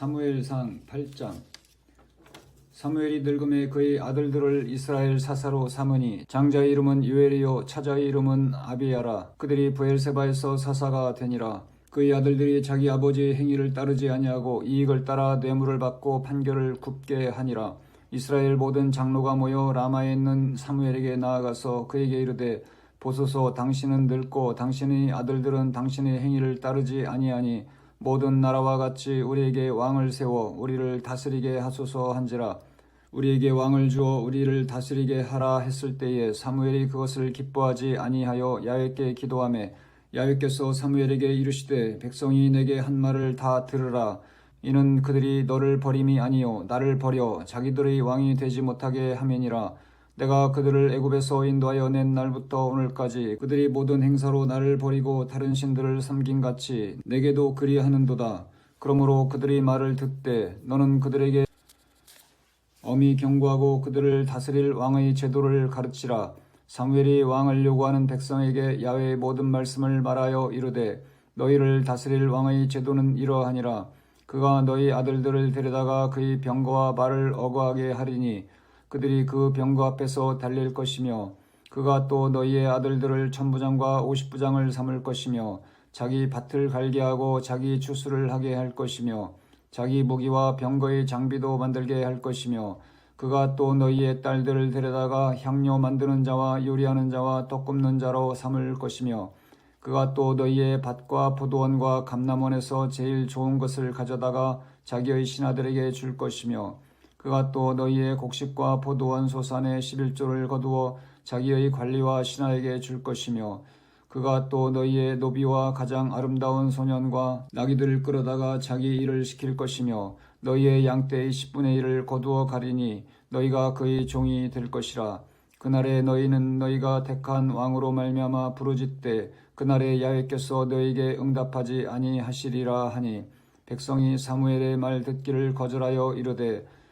사무엘상 8장. 사무엘이 늙음에 그의 아들들을 이스라엘 사사로 삼으니 장자의 이름은 유엘이요 차자의 이름은 아비야라. 그들이 부엘세바에서 사사가 되니라. 그의 아들들이 자기 아버지의 행위를 따르지 아니하고 이익을 따라 뇌물을 받고 판결을 굽게 하니라. 이스라엘 모든 장로가 모여 라마에 있는 사무엘에게 나아가서 그에게 이르되 보소서 당신은 늙고 당신의 아들들은 당신의 행위를 따르지 아니하니 모든 나라와 같이 우리에게 왕을 세워 우리를 다스리게 하소서 한지라. 우리에게 왕을 주어 우리를 다스리게 하라 했을 때에 사무엘이 그것을 기뻐하지 아니하여 야훼께 기도하매 야훼께서 사무엘에게 이르시되 백성이 내게 한 말을 다 들으라. 이는 그들이 너를 버림이 아니요 나를 버려 자기들의 왕이 되지 못하게 함이니라 내가 그들을 애굽에서 인도하여 낸 날부터 오늘까지 그들이 모든 행사로 나를 버리고 다른 신들을 섬긴 같이 내게도 그리하는도다. 그러므로 그들이 말을 듣되 너는 그들에게 엄히 경고하고 그들을 다스릴 왕의 제도를 가르치라. 사무엘이 왕을 요구하는 백성에게 야외의 모든 말씀을 말하여 이르되 너희를 다스릴 왕의 제도는 이러하니라. 그가 너희 아들들을 데려다가 그의 병거와 말을 어거하게 하리니 그들이 그 병거 앞에서 달릴 것이며 그가 또 너희의 아들들을 천부장과 오십부장을 삼을 것이며 자기 밭을 갈게 하고 자기 추수를 하게 할 것이며 자기 무기와 병거의 장비도 만들게 할 것이며 그가 또 너희의 딸들을 데려다가 향료 만드는 자와 요리하는 자와 떡 굽는 자로 삼을 것이며 그가 또 너희의 밭과 포도원과 감남원에서 제일 좋은 것을 가져다가 자기의 신하들에게 줄 것이며 그가 또 너희의 곡식과 포도원 소산의 11조를 거두어 자기의 관리와 신하에게 줄 것이며 그가 또 너희의 노비와 가장 아름다운 소년과 나귀들을 끌어다가 자기 일을 시킬 것이며 너희의 양떼의 10분의 1을 거두어 가리니 너희가 그의 종이 될 것이라. 그날에 너희는 너희가 택한 왕으로 말미암아 부르짖되 그날에 야훼께서 너희에게 응답하지 아니하시리라 하니 백성이 사무엘의 말 듣기를 거절하여 이르되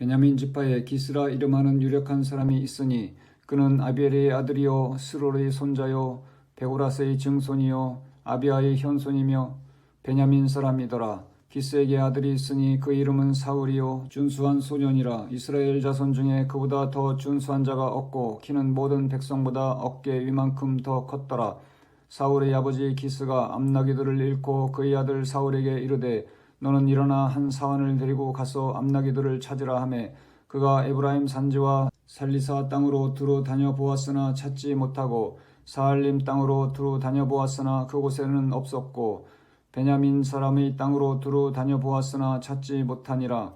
베냐민 지파에 기스라 이름하는 유력한 사람이 있으니 그는 아비엘의 아들이요 스롤의 손자요 베고라스의 증손이요 아비아의 현손이며 베냐민 사람이더라. 기스에게 아들이 있으니 그 이름은 사울이요 준수한 소년이라 이스라엘 자손 중에 그보다 더 준수한 자가 없고 키는 모든 백성보다 어깨 위만큼 더 컸더라. 사울의 아버지 기스가 암나기들을 잃고 그의 아들 사울에게 이르되 너는 일어나 한 사원을 데리고 가서 암나기들을 찾으라 하매 그가 에브라임 산지와 살리사 땅으로 두루 다녀 보았으나 찾지 못하고 사할림 땅으로 두루 다녀 보았으나 그곳에는 없었고 베냐민 사람의 땅으로 두루 다녀 보았으나 찾지 못하니라.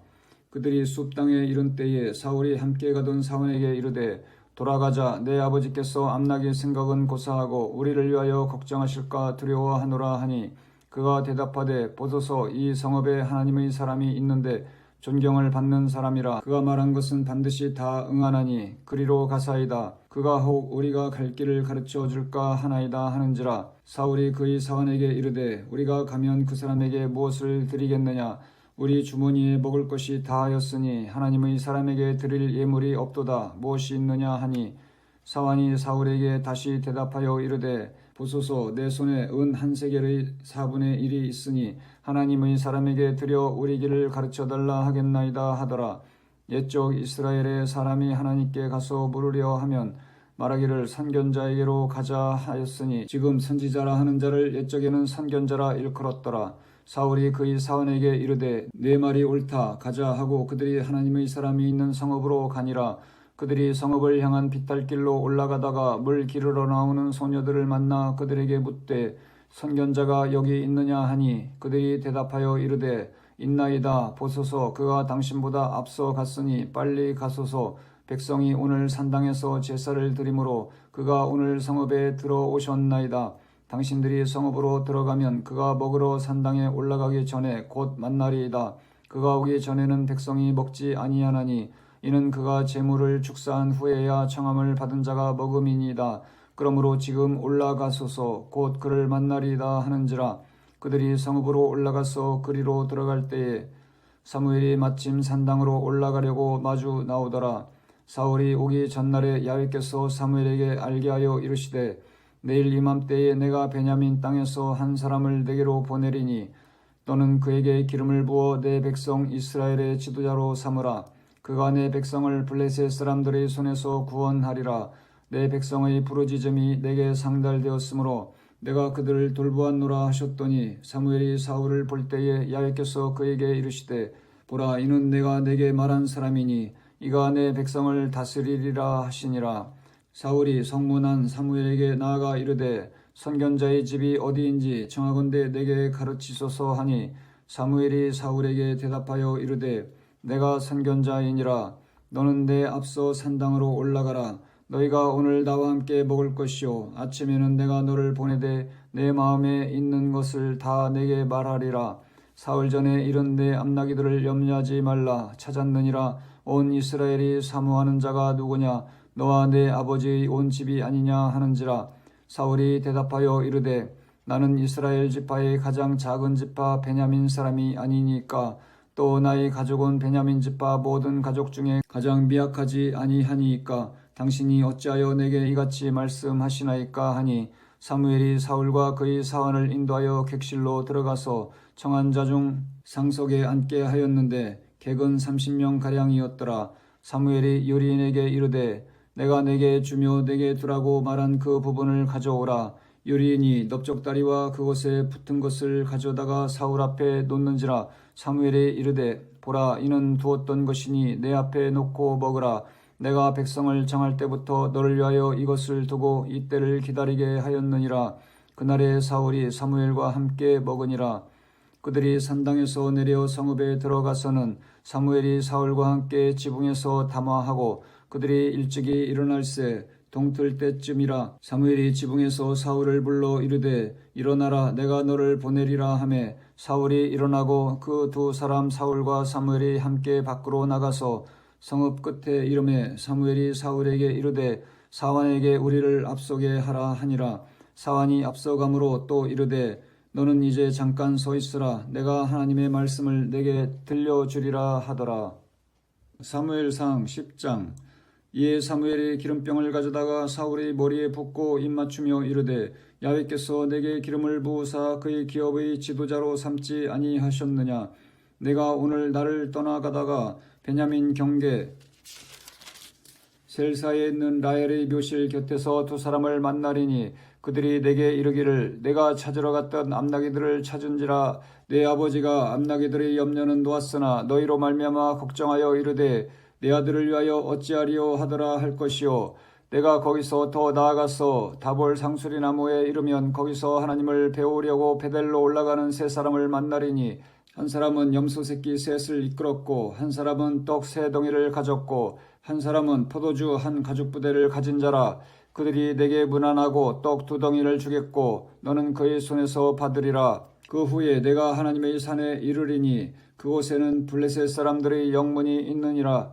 그들이 숲 땅에 이른 때에 사울이 함께 가던 사원에게 이르되 돌아가자. 내 아버지께서 암나기 생각은 고사하고 우리를 위하여 걱정하실까 두려워하노라 하니 그가 대답하되 보소서 이 성읍에 하나님의 사람이 있는데 존경을 받는 사람이라. 그가 말한 것은 반드시 다 응하나니 그리로 가사이다. 그가 혹 우리가 갈 길을 가르쳐 줄까 하나이다 하는지라. 사울이 그의 사원에게 이르되 우리가 가면 그 사람에게 무엇을 드리겠느냐? 우리 주머니에 먹을 것이 다하였으니 하나님의 사람에게 드릴 예물이 없도다. 무엇이 있느냐 하니. 사환이 사울에게 다시 대답하여 이르되 보소서 내 손에 은 한 세겔의 사분의 일이 있으니 하나님의 사람에게 드려 우리 길을 가르쳐 달라 하겠나이다 하더라. 옛적 이스라엘의 사람이 하나님께 가서 물으려 하면 말하기를 선견자에게로 가자 하였으니 지금 선지자라 하는 자를 옛적에는 선견자라 일컬었더라. 사울이 그의 사원에게 이르되 내 말이 옳다. 가자 하고 그들이 하나님의 사람이 있는 성읍으로 가니라 그들이 성읍을 향한 비탈길로 올라가다가 물 기르러 나오는 소녀들을 만나 그들에게 묻되 선견자가 여기 있느냐 하니 그들이 대답하여 이르되 있나이다. 보소서. 그가 당신보다 앞서 갔으니 빨리 가소서. 백성이 오늘 산당에서 제사를 드리므로 그가 오늘 성읍에 들어오셨나이다. 당신들이 성읍으로 들어가면 그가 먹으러 산당에 올라가기 전에 곧 만나리이다. 그가 오기 전에는 백성이 먹지 아니하나니 이는 그가 재물을 축사한 후에야 청함을 받은 자가 먹음이니이다. 그러므로 지금 올라가소서 곧 그를 만나리이다 하는지라 그들이 성읍으로 올라가서 그리로 들어갈 때에 사무엘이 마침 산당으로 올라가려고 마주 나오더라. 사울이 오기 전날에 야훼께서 사무엘에게 알게 하여 이르시되 내일 이맘때에 내가 베냐민 땅에서 한 사람을 내게로 보내리니 너는 그에게 기름을 부어 내 백성 이스라엘의 지도자로 삼으라. 그가 내 백성을 블레셋 사람들의 손에서 구원하리라. 내 백성의 부르짖음이 내게 상달되었으므로 내가 그들을 돌보았노라 하셨더니 사무엘이 사울을 볼 때에 야훼께서 그에게 이르시되 보라 이는 내가 내게 말한 사람이니 이가 내 백성을 다스리리라 하시니라 사울이 성문한 사무엘에게 나아가 이르되 선견자의 집이 어디인지 정하건대 내게 가르치소서 하니 사무엘이 사울에게 대답하여 이르되 내가 선견자이니라. 너는 내 앞서 산당으로 올라가라. 너희가 오늘 나와 함께 먹을 것이요. 아침에는 내가 너를 보내되 내 마음에 있는 것을 다 내게 말하리라. 사흘 전에 이런 내 암나기들을 염려하지 말라. 찾았느니라. 온 이스라엘이 사모하는 자가 누구냐? 너와 내 아버지의 온 집이 아니냐 하는지라. 사울이 대답하여 이르되 나는 이스라엘 지파의 가장 작은 지파 베냐민 사람이 아니니까 또 나의 가족은 베냐민 지파 모든 가족 중에 가장 미약하지 아니하니이까 당신이 어찌하여 내게 이같이 말씀하시나이까 하니 사무엘이 사울과 그의 사원을 인도하여 객실로 들어가서 청한 자 중 상석에 앉게 하였는데 객은 30명 가량이었더라. 사무엘이 요리인에게 이르되 내가 내게 주며 내게 두라고 말한 그 부분을 가져오라 요리인이 넓적다리와 그것에 붙은 것을 가져다가 사울 앞에 놓는지라 사무엘이 이르되 보라 이는 두었던 것이니 내 앞에 놓고 먹으라. 내가 백성을 정할 때부터 너를 위하여 이것을 두고 이때를 기다리게 하였느니라. 그날에 사울이 사무엘과 함께 먹으니라. 그들이 산당에서 내려 성읍에 들어가서는 사무엘이 사울과 함께 지붕에서 담화하고 그들이 일찍이 일어날새 동틀 때쯤이라 사무엘이 지붕에서 사울을 불러 이르되 일어나라 내가 너를 보내리라 하매 사울이 일어나고 그 두 사람 사울과 사무엘이 함께 밖으로 나가서 성읍 끝에 이름에 사무엘이 사울에게 이르되 사완에게 우리를 앞서게 하라 하니라. 사완이 앞서감으로 또 이르되 너는 이제 잠깐 서 있으라. 내가 하나님의 말씀을 내게 들려 주리라 하더라. 사무엘상 10장 이에 사무엘이 기름병을 가져다가 사울의 머리에 붓고 입맞추며 이르되 야훼께서 내게 기름을 부으사 그의 기업의 지도자로 삼지 아니하셨느냐? 내가 오늘 나를 떠나가다가 베냐민 경계 셀사에 있는 라헬의 묘실 곁에서 두 사람을 만나리니 그들이 내게 이르기를 내가 찾으러 갔던 암나기들을 찾은지라 내 아버지가 암나기들의 염려는 놓았으나 너희로 말미암아 걱정하여 이르되 내 아들을 위하여 어찌하리요 하더라 할 것이요. 내가 거기서 더 나아가서 다볼 상수리 나무에 이르면 거기서 하나님을 배우려고 베델로 올라가는 세 사람을 만나리니 한 사람은 염소 새끼 셋을 이끌었고 한 사람은 떡 세 덩이를 가졌고 한 사람은 포도주 한 가죽 부대를 가진 자라. 그들이 내게 무난하고 떡 두 덩이를 주겠고 너는 그의 손에서 받으리라. 그 후에 내가 하나님의 산에 이르리니 그곳에는 블레셋 사람들의 영문이 있느니라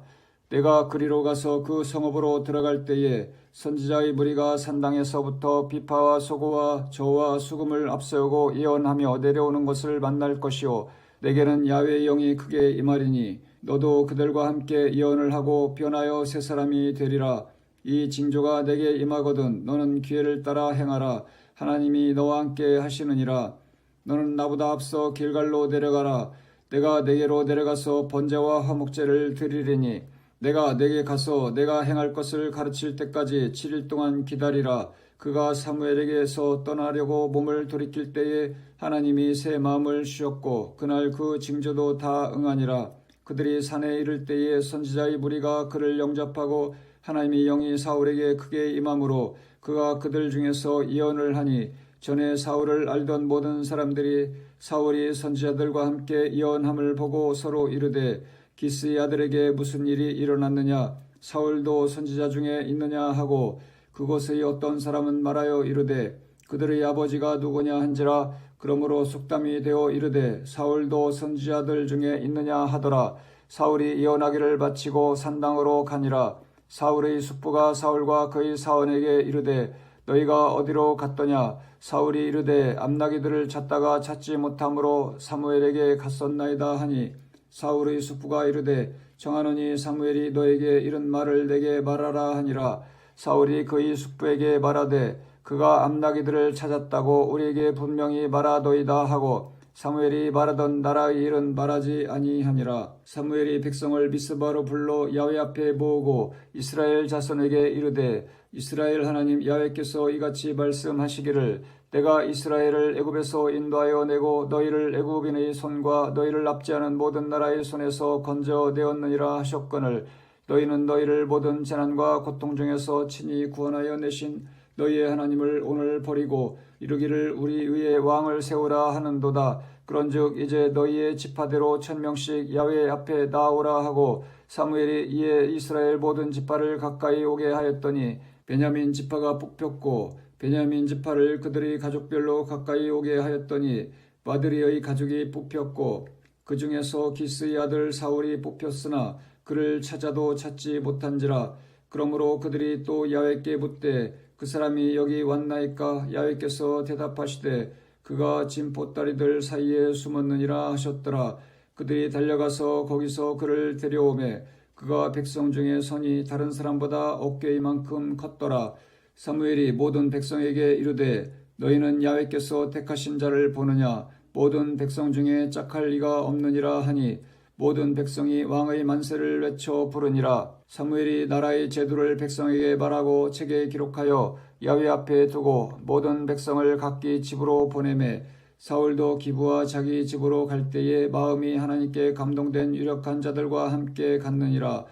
내가 그리로 가서 그 성읍으로 들어갈 때에 선지자의 무리가 산당에서부터 비파와 소고와 저와 수금을 앞세우고 예언하며 내려오는 것을 만날 것이요. 내게는 야외의 영이 크게 임하리니 너도 그들과 함께 예언을 하고 변하여 새 사람이 되리라. 이 징조가 내게 임하거든 너는 기회를 따라 행하라. 하나님이 너와 함께 하시느니라. 너는 나보다 앞서 길갈로 내려가라. 내가 내게로 내려가서 번제와 화목제를 드리리니 내가 내게 가서 내가 행할 것을 가르칠 때까지 7일 동안 기다리라. 그가 사무엘에게서 떠나려고 몸을 돌이킬 때에 하나님이 새 마음을 주셨고 그날 그 징조도 다 응하니라. 그들이 산에 이를 때에 선지자의 무리가 그를 영접하고 하나님의 영이 사울에게 크게 임함으로 그가 그들 중에서 예언을 하니 전에 사울을 알던 모든 사람들이 사울이 선지자들과 함께 예언함을 보고 서로 이르되 기스의 아들에게 무슨 일이 일어났느냐? 사울도 선지자 중에 있느냐? 하고 그곳의 어떤 사람은 말하여 이르되 그들의 아버지가 누구냐 한지라 그러므로 속담이 되어 이르되 사울도 선지자들 중에 있느냐 하더라. 사울이 예언하기를 바치고 산당으로 가니라. 사울의 숙부가 사울과 그의 사원에게 이르되 너희가 어디로 갔더냐? 사울이 이르되 암나기들을 찾다가 찾지 못함으로 사무엘에게 갔었나이다 하니 사울의 숙부가 이르되 정하노니 사무엘이 너에게 이런 말을 내게 말하라 하니라. 사울이 그의 숙부에게 말하되 그가 암나기들을 찾았다고 우리에게 분명히 말하도이다 하고 사무엘이 말하던 나라의 일은 말하지 아니하니라. 사무엘이 백성을 미스바로 불러 야훼 앞에 모으고 이스라엘 자손에게 이르되 이스라엘 하나님 야훼께서 이같이 말씀하시기를 내가 이스라엘을 애굽에서 인도하여 내고 너희를 애굽인의 손과 너희를 납치하는 모든 나라의 손에서 건져 내었느니라 하셨거늘 너희는 너희를 모든 재난과 고통 중에서 친히 구원하여 내신 너희의 하나님을 오늘 버리고 이르기를 우리 위에 왕을 세우라 하는도다. 그런즉 이제 너희의 지파대로 천 명씩 야훼 앞에 나오라 하고 사무엘이 이에 이스라엘 모든 지파를 가까이 오게 하였더니 베냐민 지파가 뽑혔고 베냐민 지파를 그들의 가족별로 가까이 오게 하였더니 마드리의 가족이 뽑혔고 그 중에서 기스의 아들 사울이 뽑혔으나 그를 찾아도 찾지 못한지라 그러므로 그들이 또 야훼께 묻되 그 사람이 여기 왔나이까 야훼께서 대답하시되 그가 진보따리들 사이에 숨었느니라 하셨더라. 그들이 달려가서 거기서 그를 데려오매 그가 백성 중에 선이 다른 사람보다 어깨이만큼 컸더라 사무엘이 모든 백성에게 이르되 너희는 야훼께서 택하신 자를 보느냐? 모든 백성 중에 짝할 리가 없느니라 하니 모든 백성이 왕의 만세를 외쳐 부르니라. 사무엘이 나라의 제도를 백성에게 말하고 책에 기록하여 야훼 앞에 두고 모든 백성을 각기 집으로 보내매 사울도 기부와 자기 집으로 갈 때에 마음이 하나님께 감동된 유력한 자들과 함께 갔느니라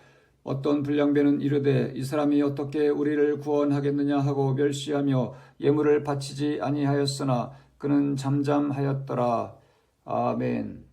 어떤 불량배는 이르되 이 사람이 어떻게 우리를 구원하겠느냐 하고 멸시하며 예물을 바치지 아니하였으나 그는 잠잠하였더라. 아멘